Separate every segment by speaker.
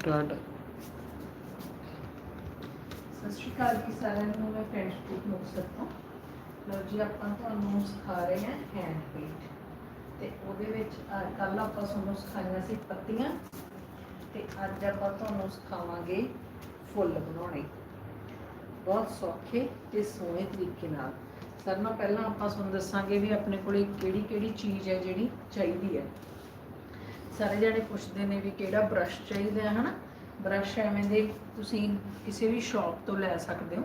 Speaker 1: Start.
Speaker 2: ਸਤਿ ਸ਼੍ਰੀ ਅਕਾਲ ਜੀ ਸਾਰਿਆਂ ਨੂੰ, ਮੈਂ ਫਰੈਂਡਸ ਗਰੁੱਪ ਮੁਕਤਸਰ ਤੋਂ। ਲਓ ਜੀ, ਆਪਾਂ ਤੁਹਾਨੂੰ ਸਿਖਾ ਰਹੇ ਹਾਂ ਹੈਂਡ ਪੇਂਟ ਤੇ ਉਹਦੇ ਵਿੱਚ ਕੱਲ ਆਪਾਂ ਤੁਹਾਨੂੰ ਸਿਖਾਈਆਂ ਸੀ ਪੱਤੀਆਂ। ਤੇ ਅੱਜ ਆਪਾਂ ਤੁਹਾਨੂੰ ਸਿਖਾਵਾਂਗੇ ਫੁੱਲ ਬਣਾਉਣੇ। ਬਹੁਤ ਸੌਖੇ ਤੇ ਸੋਹਣੇ ਤਰੀਕੇ ਨਾਲ। ਸਰ ਨਾਲ ਪਹਿਲਾਂ ਆਪਾਂ ਤੁਹਾਨੂੰ ਦੱਸਾਂਗੇ ਵੀ ਆਪਣੇ ਕੋਲੇ ਕਿਹੜੀ ਕਿਹੜੀ ਚੀਜ਼ ਹੈ ਜਿਹੜੀ ਚਾਹੀਦੀ ਹੈ। ਸਾਰੇ ਜਣੇ ਪੁੱਛਦੇ ਨੇ ਵੀ ਕਿਹੜਾ ਬ੍ਰਸ਼ ਚਾਹੀਦਾ ਹੈ, ਹਨਾ? ਬ੍ਰਸ਼ ਐਵੇਂ ਦੇ ਤੁਸੀਂ ਕਿਸੇ ਵੀ ਸ਼ਾਪ ਤੋਂ ਲੈ ਸਕਦੇ ਹੋ,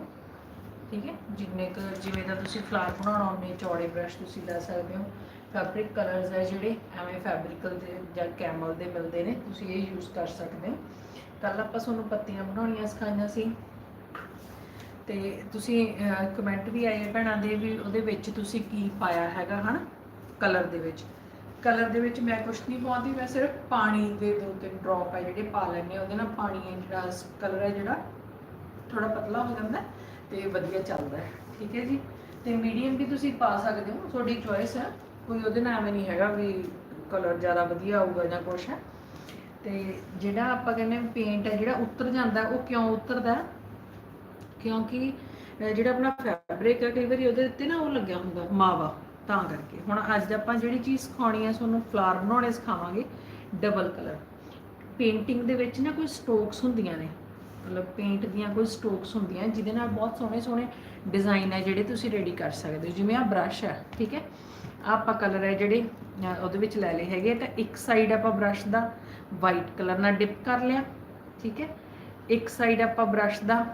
Speaker 2: ਠੀਕ ਹੈ? ਜਿੰਨੇ ਕੁ ਜਿਵੇਂ ਦਾ ਤੁਸੀਂ ਫਲਾਰ ਬਣਾਉਣਾ ਉਹਨੇ ਚੌੜੇ ਬ੍ਰਸ਼ ਤੁਸੀਂ ਲੈ ਸਕਦੇ ਹੋ। ਫੈਬਰਿਕ ਕਲਰਸ ਹੈ ਜਿਹੜੇ, ਐਵੇਂ ਫੈਬਰਿਕਲ ਦੇ ਜਾਂ ਕੈਮਲ ਦੇ ਮਿਲਦੇ ਨੇ, ਤੁਸੀਂ ਇਹ ਯੂਜ਼ ਕਰ ਸਕਦੇ ਹੋ। ਕੱਲ ਆਪਾਂ ਤੁਹਾਨੂੰ ਪੱਤੀਆਂ ਬਣਾਉਣੀਆਂ ਸਿਖਾਈਆਂ ਸੀ। ਤੇ ਤੁਸੀਂ ਕਮੈਂਟ ਵੀ ਆਏ ਭੈਣਾਂ ਦੇ ਵੀ ਉਹਦੇ ਵਿੱਚ ਤੁਸੀਂ ਕੀ ਪਾਇਆ ਹੈਗਾ, ਹਨਾ? ਕਲਰ ਦੇ ਵਿੱਚ। ਕਲਰ ਦੇ ਵਿੱਚ ਮੈਂ ਕੁਝ ਨਹੀਂ ਪਾਉਂਦੀ, ਮੈਂ ਸਿਰਫ ਪਾਣੀ ਦੇ ਦੋ ਤਿੰਨ ਡ੍ਰੌਪ ਹੈ ਜਿਹੜੇ ਪਾ ਲੈਂਦੇ ਉਹਦੇ ਨਾਲ ਪਾਣੀ ਜਿਹੜਾ ਕਲਰ ਹੈ ਜਿਹੜਾ ਥੋੜਾ ਪਤਲਾ ਹੋ ਜਾਂਦਾ ਹੈ ਤੇ ਵਧੀਆ ਚੱਲਦਾ ਹੈ। ਠੀਕ ਹੈ ਜੀ? ਤੇ ਮੀਡੀਅਮ ਵੀ ਤੁਸੀਂ ਪਾ ਸਕਦੇ ਹੋ, ਤੁਹਾਡੀ ਚੋਇਸ ਹੈ। ਕੋਈ ਉਹਦੇ ਨਾਲ ਐਵੇਂ ਨਹੀਂ ਹੈਗਾ ਵੀ ਕਲਰ ਜ਼ਿਆਦਾ ਵਧੀਆ ਆਊਗਾ ਜਾਂ ਕੁਛ ਹੈ। ਤੇ ਜਿਹੜਾ ਆਪਾਂ ਕਹਿੰਦੇ ਪੇਂਟ ਹੈ, ਜਿਹੜਾ ਉਤਰ ਜਾਂਦਾ, ਉਹ ਕਿਉਂ ਉਤਰਦਾ? ਕਿਉਂਕਿ ਜਿਹੜਾ ਆਪਣਾ ਫੈਬਰਿਕ ਹੈ, ਕਈ ਵਾਰੀ ਉਹਦੇ ਉੱਤੇ ਨਾ ਉਹ ਲੱਗਿਆ ਹੁੰਦਾ, ਮਾਵਾ। ਤਾਂ ਕਰਕੇ। ਹੁਣ ਅੱਜ ਆਪਾਂ ਜਿਹੜੀ ਚੀਜ਼ ਸਿਖਾਉਣੀ ਹੈ ਤੁਹਾਨੂੰ ਫਲਾਰ ਬਣਾਉਣੇ ਸਿਖਾਵਾਂਗੇ ਡਬਲ ਕਲਰ ਪੇਂਟਿੰਗ ਦੇ ਵਿੱਚ ਨਾ ਕੋਈ ਸਟ੍ਰੋਕਸ ਹੁੰਦੀਆਂ ਨੇ। ਮਤਲਬ ਪੇਂਟ ਦੀਆਂ ਕੋਈ ਸਟ੍ਰੋਕਸ ਹੁੰਦੀਆਂ, ਜਿਹਦੇ ਨਾਲ ਬਹੁਤ ਸੋਹਣੇ ਸੋਹਣੇ ਡਿਜ਼ਾਈਨ ਹੈ ਜਿਹੜੇ ਤੁਸੀਂ ਰੈਡੀ ਕਰ ਸਕਦੇ ਹੋ। ਜਿਵੇਂ ਆ ਬ੍ਰਸ਼ ਹੈ ਠੀਕ ਹੈ? ਆਹ ਆਪਾਂ ਕਲਰ ਹੈ ਜਿਹੜੇ ਉਹਦੇ ਵਿੱਚ ਲੈ ਲਏ ਹੈਗੇ ਤਾਂ ਇੱਕ ਸਾਈਡ ਆਪਾਂ ਬ੍ਰਸ਼ ਦਾ ਵਾਈਟ ਕਲਰ ਨਾਲ ਡਿਪ ਕਰ ਲਿਆ, ਠੀਕ ਹੈ? ਇੱਕ ਸਾਈਡ ਆਪਾਂ ਬ੍ਰਸ਼ ਦਾ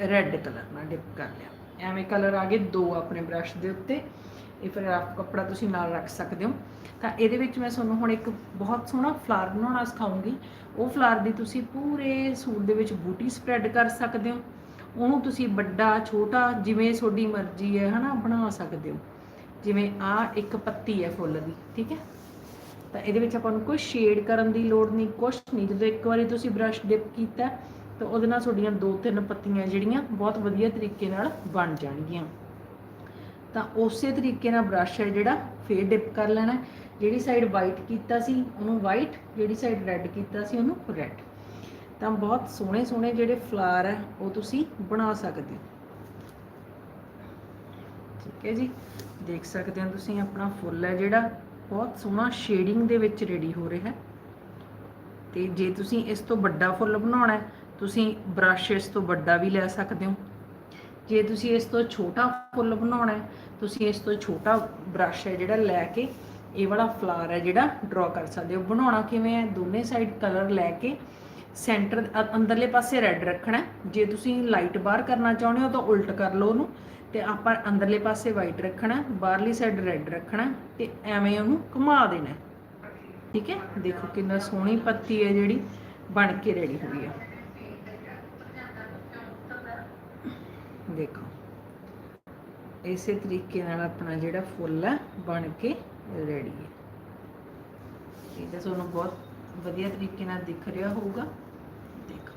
Speaker 2: ਰੈੱਡ ਕਲਰ ਨਾਲ ਡਿਪ ਕਰ ਲਿਆ। ਐਵੇਂ ਕਲਰ ਆ ਗਏ ਦੋ ਆਪਣੇ ਬ੍ਰਸ਼ ਦੇ ਉੱਤੇ। ਇਹ ਫਿਰ ਰਫ ਕੱਪੜਾ ਤੁਸੀਂ ਨਾਲ ਰੱਖ ਸਕਦੇ ਹੋ। ਤਾਂ ਇਹਦੇ ਵਿੱਚ ਮੈਂ ਤੁਹਾਨੂੰ ਹੁਣ ਇੱਕ ਬਹੁਤ ਸੋਹਣਾ ਫਲਾਰ ਬਣਾਉਣਾ ਸਿਖਾਉਂਗੀ। ਉਹ ਫਲਾਰ ਦੀ ਤੁਸੀਂ ਪੂਰੇ ਸੂਟ ਦੇ ਵਿੱਚ ਬੂਟੀ ਸਪਰੈਡ ਕਰ ਸਕਦੇ ਹੋ। ਉਹਨੂੰ ਤੁਸੀਂ ਵੱਡਾ, ਛੋਟਾ ਜਿਵੇਂ ਤੁਹਾਡੀ ਮਰਜ਼ੀ ਹੈ, ਹਨਾ, ਬਣਾ ਸਕਦੇ ਹੋ। ਜਿਵੇਂ ਆ ਇੱਕ ਪੱਤੀ ਹੈ ਫੁੱਲ ਦੀ, ਠੀਕ ਹੈ? ਤਾਂ ਇਹਦੇ ਵਿੱਚ ਆਪਾਂ ਨੂੰ ਕੋਈ ਸ਼ੇਡ ਕਰਨ ਦੀ ਲੋੜ ਨਹੀਂ, ਕੁਛ ਨਹੀਂ। ਜਦੋਂ ਇੱਕ ਵਾਰੀ ਤੁਸੀਂ ਬ੍ਰਸ਼ ਡਿਪ ਕੀਤਾ, ਤਾਂ ਉਹਦੇ ਨਾਲ ਤੁਹਾਡੀਆਂ ਦੋ ਤਿੰਨ ਪੱਤੀਆਂ ਜਿਹੜੀਆਂ ਬਹੁਤ ਵਧੀਆ ਤਰੀਕੇ ਨਾਲ ਬਣ ਜਾਣਗੀਆਂ। ਤਾਂ ਉਸੇ ਤਰੀਕੇ ਨਾਲ ਬ੍ਰਸ਼ ਹੈ ਜਿਹੜਾ, ਫੇਰ ਡਿਪ ਕਰ ਲੈਣਾ ਜਿਹੜੀ ਸਾਈਡ ਵਾਈਟ ਕੀਤਾ ਸੀ, ਉਹਨੂੰ ਵਾਈਟ ਜਿਹੜੀ ਸਾਈਡ ਰੈੱਡ ਕੀਤਾ ਸੀ, ਉਹਨੂੰ ਰੈੱਡ ਤਾਂ ਬਹੁਤ ਸੋਹਣੇ ਸੋਹਣੇ ਜਿਹੜੇ ਫਲਾਰ ਹੈ, ਉਹ ਤੁਸੀਂ ਬਣਾ ਸਕਦੇ ਹੋ। ਠੀਕ ਹੈ ਜੀ? ਦੇਖ ਸਕਦੇ ਹੋ ਤੁਸੀਂ ਆਪਣਾ ਫੁੱਲ ਹੈ ਜਿਹੜਾ, ਬਹੁਤ ਸੋਹਣਾ ਸ਼ੇਡਿੰਗ ਦੇ ਵਿੱਚ ਰੈਡੀ ਹੋ ਰਿਹਾ ਹੈ। ਤੇ ਜੇ ਤੁਸੀਂ ਇਸ ਤੋਂ ਵੱਡਾ ਫੁੱਲ ਬਣਾਉਣਾ ਹੈ, ਤੁਸੀਂ ਬ੍ਰਸ਼ ਇਸ ਤੋਂ ਵੱਡਾ ਵੀ ਲੈ ਸਕਦੇ ਹੋ। ਜੇ ਤੁਸੀਂ ਇਸ ਤੋਂ ਛੋਟਾ ਫੁੱਲ ਬਣਾਉਣਾ ਹੈ, ਤੁਸੀਂ ਇਸ ਤੋਂ ਛੋਟਾ ਬ੍ਰਸ਼ ਹੈ ਜਿਹੜਾ ਲੈ ਕੇ ਇਹ ਵਾਲਾ ਫਲਾਰ ਹੈ ਜਿਹੜਾ ਡਰਾ ਕਰ ਸਕਦੇ ਹੋ। ਬਣਾਉਣਾ ਕਿਵੇਂ ਹੈ? ਦੋਨੇ ਸਾਈਡ ਕਲਰ ਲੈ ਕੇ ਸੈਂਟਰ ਅੰਦਰਲੇ ਪਾਸੇ ਰੈੱਡ ਰੱਖਣਾ ਜੇ ਤੁਸੀਂ ਲਾਈਟ ਬਾਹਰ ਕਰਨਾ ਚਾਹੁੰਦੇ ਹੋ ਤਾਂ ਉਲਟ ਕਰ ਲਓ ਉਹਨੂੰ ਤੇ ਆਪਾਂ ਅੰਦਰਲੇ ਪਾਸੇ ਵਾਈਟ ਰੱਖਣਾ ਬਾਹਰਲੀ ਸਾਈਡ ਰੈੱਡ ਰੱਖਣਾ ਹੈ ਤੇ ਐਵੇਂ ਉਹਨੂੰ ਘੁਮਾ ਦੇਣਾ ਠੀਕ ਹੈ? ਦੇਖੋ ਕਿੰਨਾ ਸੋਹਣੀ ਪੱਤੀ ਹੈ ਜਿਹੜੀ, ਬਣ ਕੇ ਰੈਡੀ ਹੋਈ ਹੈ। ਦੇਖੋ। ਇਸੇ ਤਰੀਕੇ ਨਾਲ ਆਪਣਾ ਜਿਹੜਾ ਫੁੱਲ ਹੈ ਬਣ ਕੇ ਰੈਡੀ ਹੈ। ਇਹ ਤਾਂ ਤੁਹਾਨੂੰ ਬਹੁਤ ਵਧੀਆ ਤਰੀਕੇ ਨਾਲ ਦਿਖ ਰਿਹਾ ਹੋਊਗਾ। ਦੇਖੋ,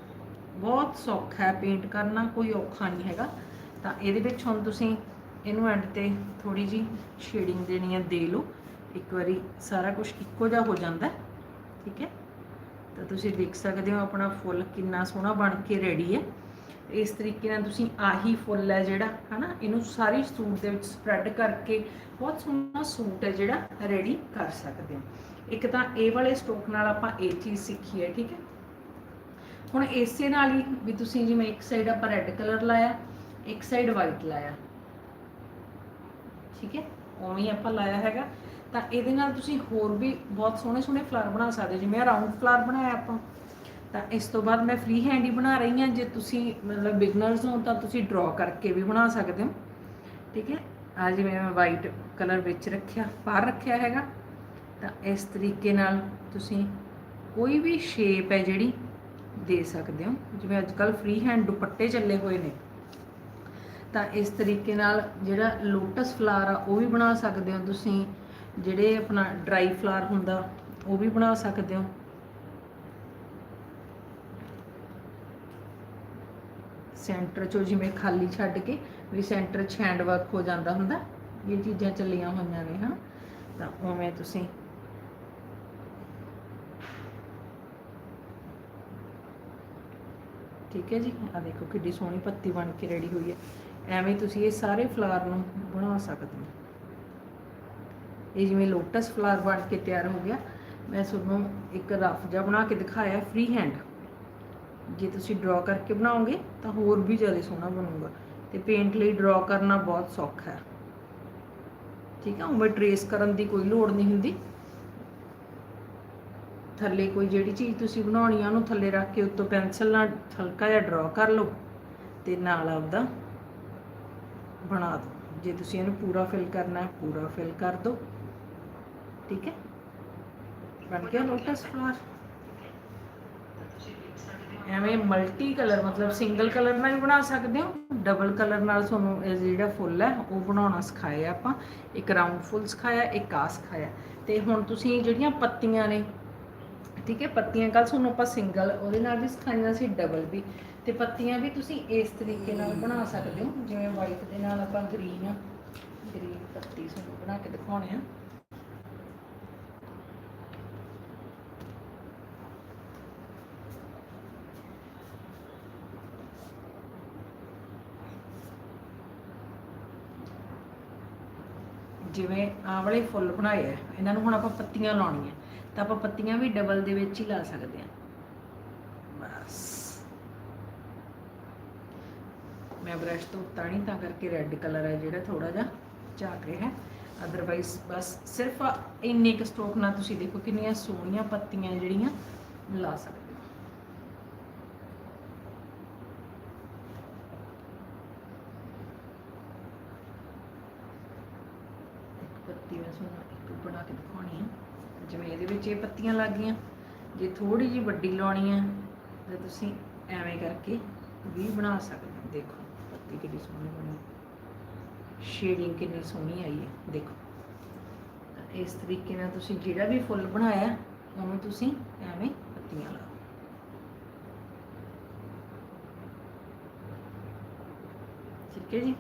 Speaker 2: ਬਹੁਤ ਸੌਖਾ ਹੈ ਪੇਂਟ ਕਰਨਾ, ਕੋਈ ਔਖਾ ਨਹੀਂ ਹੈਗਾ। ਤਾਂ ਇਹਦੇ ਵਿੱਚ ਹੁਣ ਤੁਸੀਂ ਇਹਨੂੰ ਐਂਡ ਤੇ ਥੋੜੀ ਜੀ ਸ਼ੇਡਿੰਗ ਦੇਣੀ ਹੈ, ਦੇ ਲਓ। ਇੱਕ ਵਾਰੀ ਸਾਰਾ ਕੁਝ ਇੱਕੋ ਜਿਹਾ ਹੋ ਜਾਂਦਾ ਠੀਕ ਹੈ? ਤਾਂ ਤੁਸੀਂ ਦੇਖ ਸਕਦੇ ਹੋ ਆਪਣਾ ਫੁੱਲ ਕਿੰਨਾ ਸੋਹਣਾ ਬਣ ਕੇ ਰੈਡੀ ਹੈ। ਇਸ ਤਰੀਕੇ ਨਾਲ ਤੁਸੀਂ ਆਹੀ ਫੁੱਲ ਹੈ ਜਿਹੜਾ, ਹਨਾ? ਇਹਨੂੰ ਸਾਰੀ ਸੂਟ ਦੇ ਵਿੱਚ ਸਪਰੈਡ ਕਰਕੇ ਬਹੁਤ ਸੋਹਣਾ ਸੂਟ ਹੈ ਜਿਹੜਾ ਰੈਡੀ ਕਰ ਸਕਦੇ ਹੋ। ਇੱਕ ਤਾਂ ਇਹ ਵਾਲੇ ਸਟੋਕ ਨਾਲ ਆਪਾਂ ਇਹ ਚੀਜ਼ ਸਿੱਖੀ ਹੈ, ਠੀਕ ਹੈ? ਹੁਣ ਇਸੇ ਨਾਲ ਹੀ ਵੀ ਤੁਸੀਂ ਜਿਵੇਂ ਇੱਕ ਸਾਈਡ ਆਪਾਂ ਰੈੱਡ ਕਲਰ ਲਾਇਆ, ਇੱਕ ਸਾਈਡ ਵਾਈਟ ਲਾਇਆ, ਠੀਕ ਹੈ? ਉਵੇਂ ਆਪਾਂ ਲਾਇਆ ਹੈਗਾ। ਤਾਂ ਇਹਦੇ ਨਾਲ ਤੁਸੀਂ ਹੋਰ ਵੀ ਬਹੁਤ ਸੋਹਣੇ ਸੋਹਣੇ ਫਲਾਰ ਬਣਾ ਸਕਦੇ ਹੋ। ਜਿਵੇਂ ਰਾਉਂਡ ਫਲਾਰ ਬਣਾਇਆ ਆਪਾਂ। ਤਾਂ ਇਸ ਤੋਂ ਬਾਅਦ ਮੈਂ ਫ੍ਰੀ ਹੈਂਡ ਹੀ ਬਣਾ ਰਹੀ ਹਾਂ। ਜੇ ਤੁਸੀਂ ਮਤਲਬ ਬਿਗਨਰਸ ਹੋ ਤਾਂ ਤੁਸੀਂ ਡਰਾ ਕਰਕੇ ਵੀ ਬਣਾ ਸਕਦੇ ਹੋ। ਠੀਕ ਹੈ? ਆ ਜਿਵੇਂ ਮੈਂ ਵਾਈਟ ਕਲਰ ਵਿੱਚ ਰੱਖਿਆ, ਬਾਹਰ ਰੱਖਿਆ ਹੈਗਾ। ਤਾਂ ਇਸ ਤਰੀਕੇ ਨਾਲ ਤੁਸੀਂ ਕੋਈ ਵੀ ਸ਼ੇਪ ਹੈ ਜਿਹੜੀ ਦੇ ਸਕਦੇ ਹੋ। ਜਿਵੇਂ ਅੱਜ ਕੱਲ ਫ੍ਰੀ ਹੈਂਡ ਦੁਪੱਟੇ ਚੱਲੇ ਹੋਏ ਨੇ। ਤਾਂ ਇਸ ਤਰੀਕੇ ਨਾਲ ਜਿਹੜਾ ਲੋਟਸ ਫਲਾਰ ਆ, ਉਹ ਵੀ ਬਣਾ ਸਕਦੇ ਹੋ ਤੁਸੀਂ। ਜਿਹੜੇ ਆਪਣਾ ਡਰਾਈ ਫਲਾਰ ਹੁੰਦਾ, ਉਹ ਵੀ ਬਣਾ ਸਕਦੇ ਹੋ। ਸੈਂਟਰ ਚੋਂ ਜਿਵੇਂ ਖਾਲੀ ਛੱਡ ਕੇ ਵੀ ਸੈਂਟਰ 'ਚ ਹੈਂਡ ਵਰਕ ਹੋ ਜਾਂਦਾ ਹੁੰਦਾ, ਇਹ ਚੀਜ਼ਾਂ ਚੱਲੀਆਂ ਹੋਈਆਂ ਨੇ ਹਾਂ ਤਾਂ ਉਵੇਂ ਤੁਸੀਂ ਠੀਕ ਹੈ ਜੀ? ਆ ਦੇਖੋ ਕਿੱਡੀ ਸੋਹਣੀ ਪੱਤੀ ਬਣ ਕੇ ਰੈਡੀ ਹੋਈ ਹੈ। ਐਵੇਂ ਤੁਸੀਂ ਇਹ ਸਾਰੇ ਫਲਾਰ ਨੂੰ ਬਣਾ ਸਕਦੇ ਹੋ। ਇਹ ਜਿਵੇਂ ਲੋਟਸ ਫਲਾਰ ਬਣ ਕੇ ਤਿਆਰ ਹੋ ਗਿਆ। ਮੈਂ ਤੁਹਾਨੂੰ ਇੱਕ ਰਫ ਜਿਹਾ ਬਣਾ ਕੇ ਦਿਖਾਇਆ ਫ੍ਰੀ ਹੈਂਡ ਜੇ ਤੁਸੀਂ ਡਰਾ ਕਰਕੇ ਬਣਾਓਗੇ ਤਾਂ ਹੋਰ ਵੀ ਜ਼ਿਆਦਾ ਸੋਹਣਾ ਬਣੂਗਾ ਤੇ ਪੇਂਟ ਲਈ ਡਰਾ ਕਰਨਾ ਬਹੁਤ ਸੌਖਾ ਹੈ। ਠੀਕ ਹੈ ਉਵੇਂ ਟਰੇਸ ਕਰਨ ਦੀ ਕੋਈ ਲੋੜ ਨਹੀਂ ਹੁੰਦੀ। ਥੱਲੇ ਕੋਈ ਜਿਹੜੀ ਚੀਜ਼ ਤੁਸੀਂ ਬਣਾਉਣੀ ਆ ਉਹਨੂੰ ਥੱਲੇ ਰੱਖ ਕੇ ਉੱਤੋਂ ਪੈਨਸਲ ਨਾਲ ਹਲਕਾ ਜਿਹਾ ਡਰਾ ਕਰ ਲਓ ਤੇ ਨਾਲ ਆਪਦਾ ਬਣਾ ਦਿਓ। ਜੇ ਤੁਸੀਂ ਇਹਨੂੰ ਪੂਰਾ ਫਿਲ ਕਰਨਾ ਹੈ ਪੂਰਾ ਫਿਲ ਕਰ ਦਿਓ। ਠੀਕ ਹੈ? ਬਣ ਗਿਆ ਲੋਟਸ ਫਲਾਵਰ ਐਵੇਂ ਮਲਟੀ ਕਲਰ ਮਤਲਬ ਸਿੰਗਲ ਕਲਰ ਨਾਲ ਵੀ ਬਣਾ ਸਕਦੇ ਹੋ ਡਬਲ ਕਲਰ ਨਾਲ ਤੁਹਾਨੂੰ ਇਹ ਜਿਹੜਾ ਫੁੱਲ ਹੈ, ਉਹ ਬਣਾਉਣਾ ਸਿਖਾਇਆ ਆਪਾਂ। ਇੱਕ ਰਾਉਂਡ ਫੁੱਲ ਸਿਖਾਇਆ, ਇੱਕ ਆ ਸਿਖਾਇਆ। ਤੇ ਹੁਣ ਤੁਸੀਂ ਜਿਹੜੀਆਂ ਪੱਤੀਆਂ ਨੇ, ਠੀਕ ਹੈ, ਪੱਤੀਆਂ ਕੱਲ ਤੁਹਾਨੂੰ ਆਪਾਂ ਸਿੰਗਲ ਉਹਦੇ ਨਾਲ ਵੀ ਸਿਖਾਈਆਂ ਸੀ ਡਬਲ ਵੀ। ਤੇ ਪੱਤੀਆਂ ਵੀ ਤੁਸੀਂ ਇਸ ਤਰੀਕੇ ਨਾਲ ਬਣਾ ਸਕਦੇ ਹੋ, ਜਿਵੇਂ ਵਾਈਟ ਦੇ ਨਾਲ ਆਪਾਂ ਗ੍ਰੀਨ ਗ੍ਰੀਨ ਪੱਤੀ ਤੁਹਾਨੂੰ ਬਣਾ ਕੇ ਦਿਖਾਉਣੇ ਆ। ਜਿਵੇਂ ਆਹ ਵਾਲੇ ਫੁੱਲ ਬਣਾਏ ਆ, ਇਹਨਾਂ ਨੂੰ ਹੁਣ ਆਪਾਂ ਪੱਤੀਆਂ ਲਾਉਣੀਆਂ, ਤਾਂ ਆਪਾਂ ਪੱਤੀਆਂ ਵੀ ਡਬਲ ਦੇ ਵਿੱਚ ਹੀ ਲਾ ਸਕਦੇ ਹਾਂ। ਬਸ। ਮੈਂ ਬ੍ਰਸ਼ ਤੋਂ ਉੱਤਾ ਨਹੀਂ ਤਾਂ ਕਰਕੇ ਰੈੱਡ ਕਲਰ ਹੈ ਜਿਹੜਾ ਥੋੜਾ ਜਿਹਾ ਝਾਕ ਰਿਹਾ। ਹੈ ਅਦਰਵਾਈਜ਼ ਬਸ ਸਿਰਫ ਇੰਨੇ ਕੁ ਸਟੋਕ ਨਾਲ ਤੁਸੀਂ ਦੇਖੋ ਕਿੰਨੀਆਂ ਸੋਹਣੀਆਂ ਪੱਤੀਆਂ ਜਿਹੜੀਆਂ ਲਾ ਸਕਦੇ ਹੋ ਇੱਕ ਪੱਤੀ ਮੈਂ ਤੁਹਾਨੂੰ ਇੱਕ ਬਣਾ ਕੇ ਦਿਖਾਉਣੀ ਹੈ ਜਿਵੇਂ ਇਹਦੇ ਵਿੱਚ ਇਹ ਪੱਤੀਆਂ ਲੱਗ ਗਈਆਂ। ਜੇ ਥੋੜੀ ਜਿਹੀ ਵੱਡੀ ਲਾਉਣੀ ਹੈ ਤਾਂ ਤੁਸੀਂ ਐਵੇਂ ਕਰਕੇ ਵੀ ਬਣਾ ਸਕਦੇ ਹੋ। ਦੇਖੋ, ਪੱਤੀ ਕਿੰਨੀ ਸੋਹਣੀ ਬਣੀ ਸ਼ੇਡਿੰਗ ਕਿੰਨੀ ਸੋਹਣੀ ਆਈ ਹੈ ਦੇਖੋ। ਇਸ ਤਰੀਕੇ ਨਾਲ ਤੁਸੀਂ ਜਿਹੜਾ ਵੀ ਫੁੱਲ ਬਣਾਇਆ, ਉਹਨੂੰ ਤੁਸੀਂ ਐਵੇਂ ਪੱਤੀਆਂ ਲਾਓ। ਠੀਕ ਹੈ ਜੀ?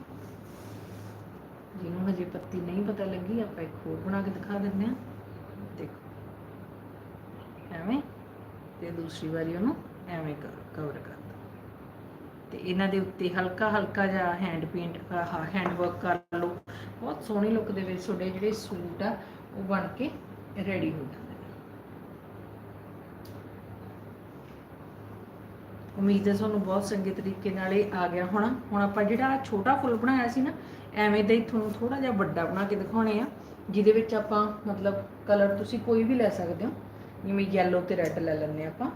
Speaker 2: ਜਿਹਨੂੰ ਹਜੇ ਪੱਤੀ ਨਹੀਂ ਪਤਾ ਲੱਗੀ, ਆਪਾਂ ਇੱਕ ਹੋਰ ਬਣਾ ਕੇ ਦਿਖਾ ਦਿੰਦੇ ਹਾਂ। ਦੇਖੋ, ਐਵੇਂ, ਤੇ ਦੂਸਰੀ ਵਾਰੀ ਉਹਨੂੰ ਐਵੇਂ ਕਵਰ ਕਰ ਦੋ। ਤੇ ਇਹਨਾਂ ਦੇ ਉੱਤੇ ਹਲਕਾ ਹਲਕਾ ਜਿਹਾ ਹੈਂਡ ਪੇਂਟ ਆਹ ਹੈਂਡ ਵਰਕ ਕਰ ਲਓ। ਬਹੁਤ ਸੋਹਣੀ ਲੁੱਕ ਦੇ ਵਿੱਚ ਤੁਹਾਡੇ ਜਿਹੜੇ ਸੂਟ ਆ, ਉਹ ਬਣ ਕੇ ਰੈਡੀ ਹੋ ਜਾਂਦੇ ਨੇ ਉਮੀਦ ਹੈ ਤੁਹਾਨੂੰ ਬਹੁਤ ਚੰਗੇ ਤਰੀਕੇ ਨਾਲ ਇਹ ਆ ਗਿਆ ਹੋਣਾ। ਹੁਣ ਆਪਾਂ ਜਿਹੜਾ ਛੋਟਾ ਫੁੱਲ ਬਣਾਇਆ ਸੀ ਨਾ, ਐਵੇਂ ਦਾ ਹੀ ਤੁਹਾਨੂੰ ਥੋੜਾ ਜਿਹਾ ਵੱਡਾ ਬਣਾ ਕੇ ਦਿਖਾਉਣੇ ਆ, ਜਿਹਦੇ ਵਿੱਚ ਆਪਾਂ ਮਤਲਬ ਕਲਰ ਤੁਸੀਂ ਕੋਈ ਵੀ ਲੈ ਸਕਦੇ ਹੋ। ਜਿਵੇਂ ਯੈਲੋ ਤੇ ਰੈੱਡ ਲੈ ਲੈਂਦੇ ਹਾਂ ਆਪਾਂ।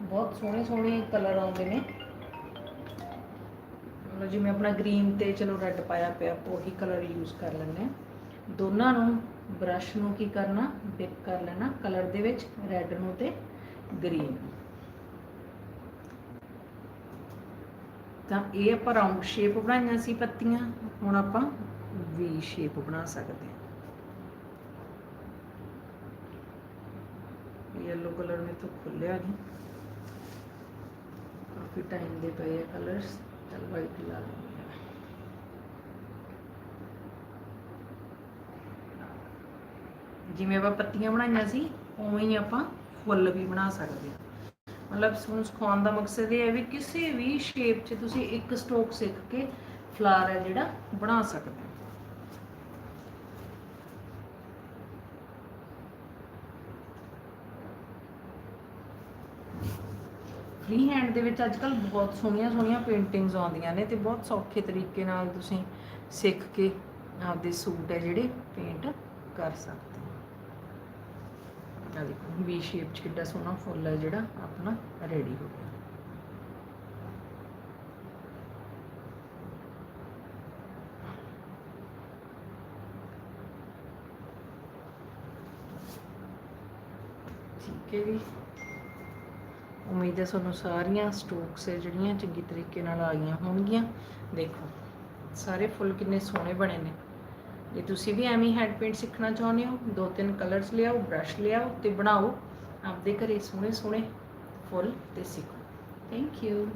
Speaker 2: ਬਹੁਤ ਸੋਹਣੇ ਸੋਹਣੇ ਕਲਰ ਆਉਂਦੇ ਨੇ। ਮਤਲਬ ਜਿਵੇਂ ਆਪਣਾ ਗ੍ਰੀਨ ਤੇ ਚਲੋ ਰੈੱਡ ਪਾਇਆ ਪਿਆ ਉਹੀ ਕਲਰ ਯੂਜ਼ ਕਰ ਲੈਂਦੇ ਹਾਂ। ਦੋਨਾਂ ਨੂੰ ਬ੍ਰਸ਼ ਨੂੰ ਕੀ ਕਰਨਾ? ਡਿਪ ਕਰ ਲੈਣਾ। ਕਲਰ ਦੇ ਵਿੱਚ ਰੈੱਡ ਨੂੰ ਤੇ ਗ੍ਰੀਨ ਨੂੰ। ਤਾਂ ਇਹ ਆਪਾਂ ਰਾਉਂਡ ਸ਼ੇਪ ਬਣਾਈਆਂ ਸੀ ਪੱਤੀਆਂ। ਹੁਣ ਆਪਾਂ ਵੀ ਸ਼ੇਪ ਬਣਾ ਸਕਦੇ ਹਾਂ। ਯੈਲੋ ਕਲਰ ਨੇ ਤਾਂ ਖੁੱਲਿਆ ਨਹੀਂ ਕਾਫੀ ਟਾਈਮ ਦੇ ਪਏ ਆ ਕਲਰਸ ਚਲ ਵਾਈਟ ਲਾ ਲਓ ਹਾਂ ਜਿਵੇਂ ਆਪਾਂ ਪੱਤੀਆਂ ਬਣਾਈਆਂ ਸੀ, ਉਵੇਂ ਹੀ ਆਪਾਂ ਫੁੱਲ ਵੀ ਬਣਾ ਸਕਦੇ ਹਾਂ। ਮਤਲਬ ਤੁਹਾਨੂੰ ਸਿਖਾਉਣ ਦਾ ਮਕਸਦ ਇਹ ਹੈ ਵੀ ਕਿਸੇ ਵੀ ਸ਼ੇਪ 'ਚ ਤੁਸੀਂ ਇੱਕ ਸਟੋਕ ਸਿੱਖ ਕੇ ਫਲਾਰ ਹੈ ਜਿਹੜਾ ਬਣਾ ਸਕਦੇ ਹੋ। ਫ੍ਰੀ ਹੈਂਡ ਦੇ ਵਿੱਚ ਅੱਜ ਕੱਲ ਬਹੁਤ ਸੋਹਣੀਆਂ ਸੋਹਣੀਆਂ ਪੇਂਟਿੰਗਸ ਆਉਂਦੀਆਂ ਨੇ ਤੇ ਬਹੁਤ ਸੌਖੇ ਤਰੀਕੇ ਨਾਲ ਤੁਸੀਂ ਸਿੱਖ ਕੇ ਆਪਦੇ ਸੂਟ ਹੈ ਜਿਹੜੇ ਪੇਂਟ ਕਰ ਸਕਦੇ ਆ ਦੇਖੋ, ਵੀ ਸ਼ੇਪ ਚ ਕਿੱਡਾ ਸੋਹਣਾ ਫੁੱਲ ਹੈ ਜਿਹੜਾ ਆਪਣਾ ਰੈਡੀ ਹੋ ਗਿਆ। ਠੀਕ ਹੈ ਜੀ। ਉਮੀਦ ਹੈ ਤੁਹਾਨੂੰ ਸਾਰੀਆਂ ਸਟੋਕਸ ਜਿਹੜੀਆਂ ਚੰਗੀ ਤਰੀਕੇ ਨਾਲ ਆ ਗਈਆਂ ਹੋਣਗੀਆਂ। ਦੇਖੋ, ਸਾਰੇ ਫੁੱਲ ਕਿੰਨੇ ਸੋਹਣੇ ਬਣੇ ਨੇ। ਜੇ ਤੁਸੀਂ ਵੀ ਐਵੇਂ ਹੈਂਡ ਪੇਂਟ ਸਿੱਖਣਾ ਚਾਹੁੰਦੇ ਹੋ, ਦੋ ਤਿੰਨ ਕਲਰਸ ਲਿਆਓ ਬ੍ਰਸ਼ ਲਿਆਓ ਤੇ ਬਣਾਓ। ਆਪਦੇ ਘਰੇ ਸੋਹਣੇ ਸੋਹਣੇ ਫੁੱਲ ਤੇ ਸਿੱਖੋ। Thank you